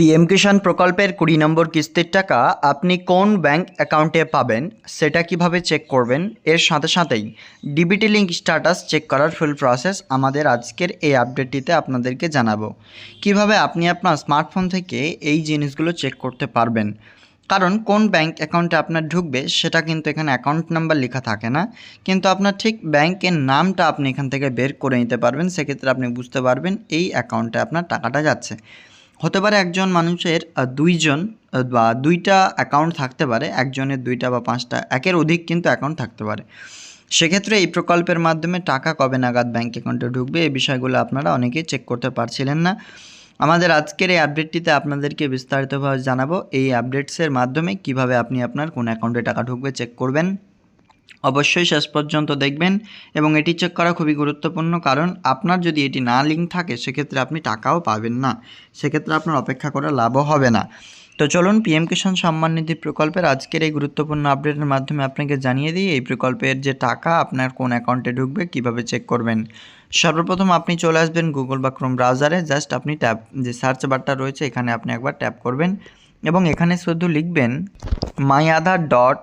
PM কিষাণ প্রকল্পের কুড়ি নম্বর কিস্তির টাকা আপনি কোন ব্যাংক অ্যাকাউন্টে পাবেন সেটা কীভাবে চেক করবেন? এর সাথে সাথেই ডিবিটি লিঙ্ক স্ট্যাটাস চেক করার ফুল প্রসেস আমাদের আজকের এই আপডেটটিতে আপনাদেরকে জানাব। কীভাবে আপনি আপনার স্মার্টফোন থেকে এই জিনিসগুলো চেক করতে পারবেন? কারণ কোন ব্যাংক অ্যাকাউন্টে আপনার ঢুকবে সেটা কিন্তু এখানে অ্যাকাউন্ট নাম্বার লেখা থাকে না। কিন্তু আপনার ঠিক ব্যাংকের নামটা আপনি এখান থেকে বের করে নিতে পারবেন। সেক্ষেত্রে আপনি বুঝতে পারবেন এই অ্যাকাউন্টে আপনার টাকাটা যাচ্ছে। হতে পারে একজন মানুষের দুইজন বা দুইটা অ্যাকাউন্ট থাকতে পারে, একজনের দুইটা বা পাঁচটা, একের অধিক কিন্তু অ্যাকাউন্ট থাকতে পারে। সেক্ষেত্রে এই প্রকল্পের মাধ্যমে টাকা কবে নাগাদ ব্যাঙ্ক অ্যাকাউন্টে ঢুকবে, এই বিষয়গুলো আপনারা অনেকেই চেক করতে পারছিলেন না। আমাদের আজকের এই আপডেটটিতে আপনাদেরকে বিস্তারিতভাবে জানাব, এই আপডেটসের মাধ্যমে কীভাবে আপনি আপনার কোন অ্যাকাউন্টে টাকা ঢুকবে চেক করবেন। অবশ্যই শেষ পর্যন্ত দেখবেন এবং এটি চেক করা খুবই গুরুত্বপূর্ণ, কারণ আপনার যদি এটি না লিঙ্ক থাকে, সেক্ষেত্রে আপনি টাকাও পাবেন না। সেক্ষেত্রে আপনার অপেক্ষা করে লাভও হবে না। তো চলুন পিএম কিষাণ সম্মান নিধি প্রকল্পের আজকের এই গুরুত্বপূর্ণ আপডেটের মাধ্যমে আপনাকে জানিয়ে দিই, এই প্রকল্পের যে টাকা, আপনার কোন অ্যাকাউন্টে ঢুকবে, কীভাবে চেক করবেন? সর্বপ্রথম আপনি চলে আসবেন গুগল বা ক্রোম ব্রাউজারে জাস্ট আপনি ট্যাপ যে সার্চ বারটা রয়েছে, এখানে আপনি একবার ট্যাপ করবেন এবং এখানে শুধু লিখবেন my Aadhaar dot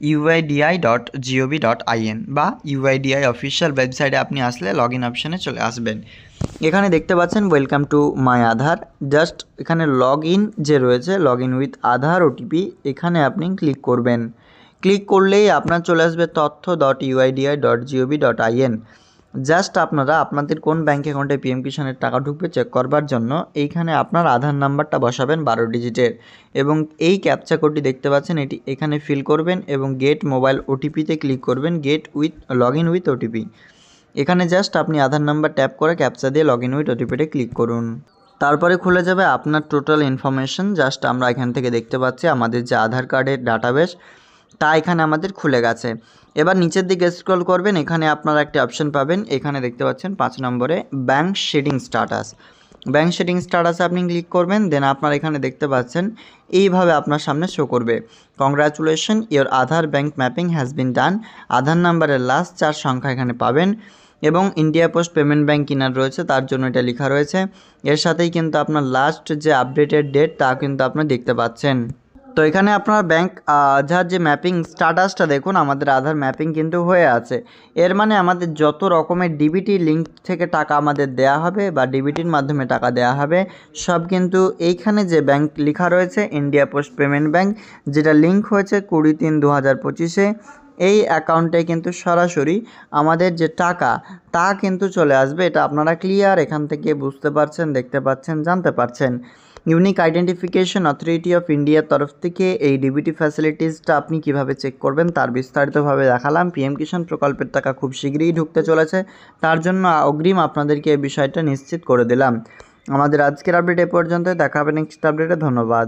UIDAI dot GOV dot IN বা ইউআইডিআই অফিসিয়াল ওয়েবসাইটে আপনি আসলে লগ ইন অপশানে চলে আসবেন। এখানে দেখতে পাচ্ছেন welcome to my Aadhaar. Just এখানে লগ ইন যে রয়েছে log in with Aadhaar OTP এখানে আপনি ক্লিক করবেন। ক্লিক করলেই আপনার চলে আসবে তথ্য dot UIDAI dot GOV dot IN just আপনারা আপনাদের কোন ব্যাঙ্ক অ্যাকাউন্টে পিএম কিষাণের টাকা ঢুকবে চেক করবার জন্য, এইখানে আপনার আধার নাম্বারটা বসাবেন বারো ডিজিটের এবং এই ক্যাপচা কোডটি দেখতে পাচ্ছেন, এটি এখানে ফিল করবেন এবং গেট মোবাইল ওটিপিতে ক্লিক করবেন get with log in with OTP এখানে জাস্ট আপনি আধার নাম্বার ট্যাপ করে ক্যাপচা দিয়ে লগ ইন উইথ ওটিপিতে ক্লিক করুন। তারপরে খুলে যাবে আপনার টোটাল ইনফরমেশন জাস্ট আমরা এখান থেকে দেখতে পাচ্ছি আমাদের যে আধার কার্ডের ডাটাবেস তা এখানে আমাদের খুলে গেছে। এবার নিচের দিকে স্ক্রল করবেন, এখানে আপনারা একটি অপশন পাবেন। এখানে দেখতে পাচ্ছেন পাঁচ নম্বরে bank seeding status bank seeding স্ট্যাটাসে আপনি ক্লিক করবেন দেন আপনার এখানে দেখতে পাচ্ছেন এইভাবে আপনার সামনে শো করবে। Congratulation your Aadhaar bank mapping has been done Aadhaar নাম্বারের লাস্ট চার সংখ্যা এখানে পাবেন এবং ইন্ডিয়া পোস্ট পেমেন্ট ব্যাঙ্ক কিনার রয়েছে, তার জন্য এটা লেখা রয়েছে। এর সাথেই কিন্তু আপনার লাস্ট যে আপডেটেড ডেট তা কিন্তু আপনি দেখতে পাচ্ছেন। তো এখানে আপনার ব্যাংক আধার যে ম্যাপিং স্ট্যাটাসটা দেখুন, আমাদের আধার ম্যাপিং কিন্তু হয়ে আছে। এর মানে আমাদের যত রকমের ডিবিটি লিঙ্ক থেকে টাকা আমাদের দেয়া হবে বা ডিবিটির মাধ্যমে টাকা দেয়া হবে, সব কিন্তু এইখানে যে ব্যাংক লেখা রয়েছে ইন্ডিয়া পোস্ট পেমেন্ট ব্যাংক যেটা লিঙ্ক হয়েছে কুড়ি তিন দু হাজার পঁচিশে, এই অ্যাকাউন্টে কিন্তু সরাসরি আমাদের যে টাকা, তা কিন্তু চলে আসবে। এটা আপনারা ক্লিয়ার এখান থেকে বুঝতে পারছেন, দেখতে পাচ্ছেন, জানতে পারছেন। ইউনিক আইডেন্টিফিকেশন অথরিটি অফ ইন্ডিয়ার তরফ থেকে এই ডিবিটি ফ্যাসিলিটিসটা আপনি কীভাবে চেক করবেন তার বিস্তারিতভাবে দেখালাম। পিএম কিষাণ প্রকল্পের টাকা খুব শীঘ্রই ঢুকতে চলেছে। তার জন্য অগ্রিম আপনাদেরকে এই বিষয়টা নিশ্চিত করে দিলাম। আমাদের আজকের আপডেট এ পর্যন্ত দেখা হবে নেক্সট আপডেটে ধন্যবাদ।